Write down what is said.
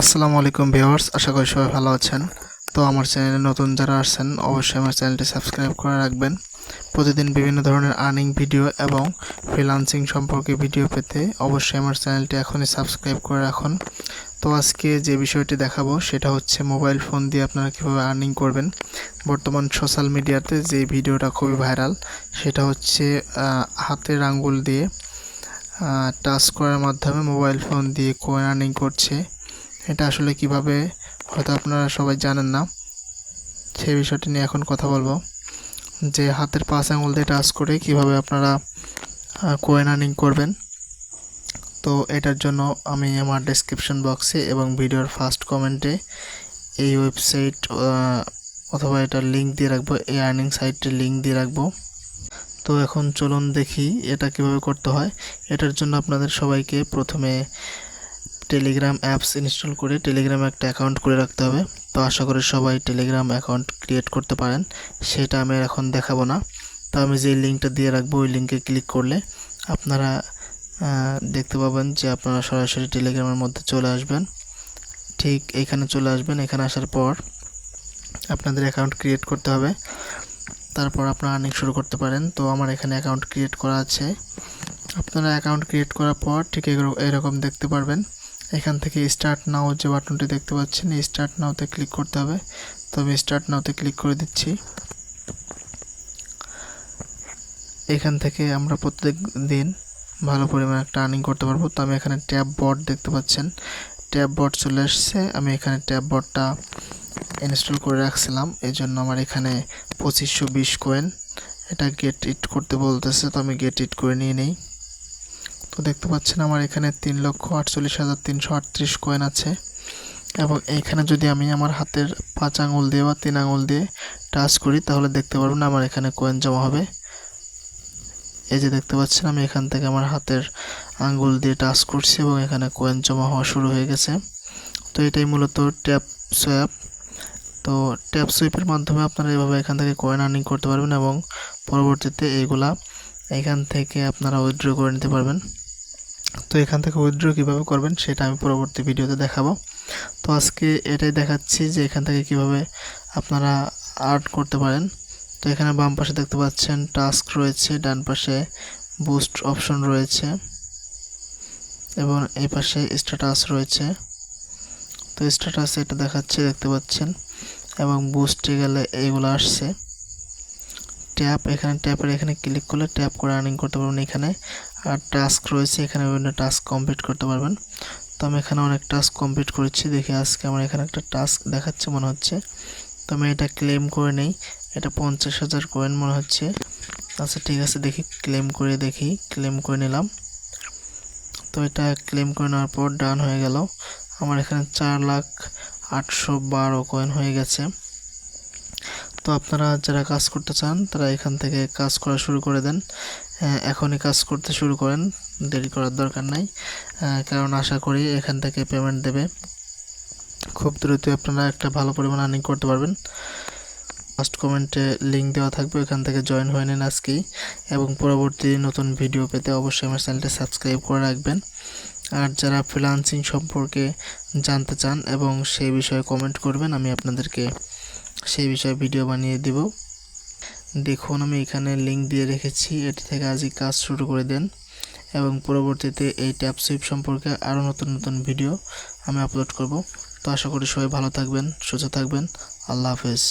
আসসালামু আলাইকুম ভিউয়ার্স, আশা করি সবাই ভালো আছেন। তো আমার চ্যানেলে নতুন যারা আসছেন, অবশ্যই আমার চ্যানেলটি সাবস্ক্রাইব করে রাখবেন। প্রতিদিন বিভিন্ন ধরনের আর্নিং ভিডিও এবং ফ্রিলান্সিং সম্পর্কে ভিডিও পেতে অবশ্যই আমার চ্যানেলটি এখনই সাবস্ক্রাইব করে রাখুন। তো আজকে যে বিষয়টি দেখাবো, সেটা হচ্ছে মোবাইল ফোন দিয়ে আপনারা কীভাবে আর্নিং করবেন। বর্তমান সোশ্যাল মিডিয়াতে যে ভিডিওটা খুবই ভাইরাল, সেটা হচ্ছে হাতের আঙ্গুল দিয়ে টাচ করার মাধ্যমে মোবাইল ফোন দিয়ে কয়েন আর্নিং করছে। এটা আসলে কীভাবে, হয়তো আপনারা সবাই জানেন না। সেই বিষয়টি নিয়ে এখন কথা বলব। যে হাতের পাঁচ আঙুল দিয়ে টাচ করে কীভাবে আপনারা কোয়েন আর্নিং করবেন। তো এটার জন্য আমি আমার ডেসক্রিপশন বক্সে এবং ভিডিওর ফার্স্ট কমেন্টে এই ওয়েবসাইট অথবা এটার লিঙ্ক দিয়ে রাখব। এই আর্নিং সাইটের লিঙ্ক দিয়ে রাখব। তো এখন চলুন দেখি এটা কীভাবে করতে হয়। এটার জন্য আপনাদের সবাইকে প্রথমে টেলিগ্রাম অ্যাপস ইনস্টল করে টেলিগ্রামে একটা অ্যাকাউন্ট করে রাখতে হবে। তো আশা করি সবাই টেলিগ্রাম অ্যাকাউন্ট ক্রিয়েট করতে পারেন। সেটা আমি এখন দেখাবো না। তো আমি যে লিঙ্কটা দিয়ে রাখব, ওই লিঙ্কে ক্লিক করলে আপনারা দেখতে পাবেন যে আপনারা সরাসরি টেলিগ্রামের মধ্যে চলে আসবেন। ঠিক এখানে চলে আসবেন। এখানে আসার পর আপনাদের অ্যাকাউন্ট ক্রিয়েট করতে হবে। তারপর আপনারা আর্নিং শুরু করতে পারেন। তো আমার এখানে অ্যাকাউন্ট ক্রিয়েট করা আছে। আপনারা অ্যাকাউন্ট ক্রিয়েট করার পর ঠিক এরকম দেখতে পারবেন। এখান থেকে স্টার্ট নাও যে বাটনটি দেখতে পাচ্ছেন স্টার্ট নাওতে ক্লিক করতে হবে। তো আমি স্টার্ট নাওতে ক্লিক করে দিচ্ছি। এখান থেকে আমরা প্রত্যেক দিন ভালো পরিমাণে একটা আর্নিং করতে পারব। তো আমি এখানে ট্যাব বট দেখতে পাচ্ছেন। ট্যাব বট চলে এসছে। আমি এখানে ট্যাব বটটা ইনস্টল করে রাখছিলাম। এই জন্য আমার এখানে পঁচিশশো বিশ কোয়েন এটা গেট ইট করতে বলতেছে, তো আমি গেট ইট করে নিয়ে নেই। তো দেখতে পাচ্ছেন আমার এখানে তিন লক্ষ আটচল্লিশ হাজার তিনশো আটত্রিশ কয়েন আছে। এবং এইখানে যদি আমি আমার হাতের পাঁচ আঙুল দিয়ে বা তিন আঙুল দিয়ে টাচ করি, তাহলে দেখতে পারবেন আমার এখানে কয়েন জমা হবে। এই যে দেখতে পাচ্ছেন, আমি এখান থেকে আমার হাতের আঙ্গুল দিয়ে টাচ করছি এবং এখানে কয়েন জমা হওয়া শুরু হয়ে গেছে। তো এটাই মূলত ট্যাপ সোয়াপ তো ট্যাপ সুইপের মাধ্যমে আপনারা এভাবে এখান থেকে কয়েন আর্নিং করতে পারবেন এবং পরবর্তীতে এইগুলা এখান থেকে আপনারা উইথড্র করে নিতে পারবেন। তো এখান থেকে উইথড্র কীভাবে করবেন সেটা আমি পরবর্তী ভিডিওতে দেখাবো। তো আজকে এটাই দেখাচ্ছি যে এখান থেকে কীভাবে আপনারা আর্ট করতে পারেন। তো এখানে বাম পাশে দেখতে পাচ্ছেন টাস্ক রয়েছে, ডান পাশে বুস্ট অপশন রয়েছে এবং এই পাশে স্ট্যাটাস রয়েছে। তো স্ট্যাটাস এটা দেখাচ্ছে, দেখতে পাচ্ছেন, এবং বুস্টে গেলে এইগুলো আসছে। ট্যাপ এখানে ট্যাপের এখানে ক্লিক করলে ট্যাপ করে আর্নিং করতে পারবেন এখানে। টাস্ক রয়েছে, এখানে বিভিন্ন টাস্ক কমপ্লিট করতে পারবেন। তো আমি এখানে অনেক টাস্ক কমপ্লিট করেছি, দেখি আজকে আমার এখানে একটা টাস্ক দেখাচ্ছে মনে হচ্ছে। তো আমি এটা ক্লেম করে নেই, এটা পঞ্চাশ হাজার কয়েন মনে হচ্ছে। আচ্ছা ঠিক আছে, দেখি ক্লেম করে দেখি ক্লেম করে নিলাম। তো এটা ক্লেম করে নেওয়ার পর ডান হয়ে গেল। আমার এখানে চার লাখ আটশো বারো কয়েন হয়ে গেছে। তো আপনারা যারা কাজ করতে চান, তারা এখান থেকে কাজ করা শুরু করে দেন। এখনই কাজ করতে শুরু করেন, দেরি করার দরকার নাই। কারণ আশা করি এখান থেকে পেমেন্ট দেবে। খুব দ্রুত আপনারা একটা ভালো পরিমাণ আর্নিং করতে পারবেন। ফার্স্ট কমেন্টে লিঙ্ক দেওয়া থাকবে এখান থেকে জয়েন হয়ে নিন আজকেই। এবং পরবর্তী নতুন ভিডিও পেতে অবশ্যই আমার চ্যানেলটি সাবস্ক্রাইব করে রাখবেন। আর যারা ফ্রিলান্সিং সম্পর্কে জানতে চান এবং সেই বিষয়ে কমেন্ট করবেন, আমি আপনাদেরকে সেই বিষয়ে ভিডিও বানিয়ে দেব। দেখুন, আমি এখানে লিঙ্ক দিয়ে রেখেছি। এটি থেকে আজই কাজ শুরু করে দেন এবং পরবর্তীতে এই ট্যাপ সুইপ সম্পর্কে আরও নতুন নতুন ভিডিও আমি আপলোড করব। তো আশা করি সবাই ভালো থাকবেন, সুস্থ থাকবেন। আল্লাহ হাফেজ।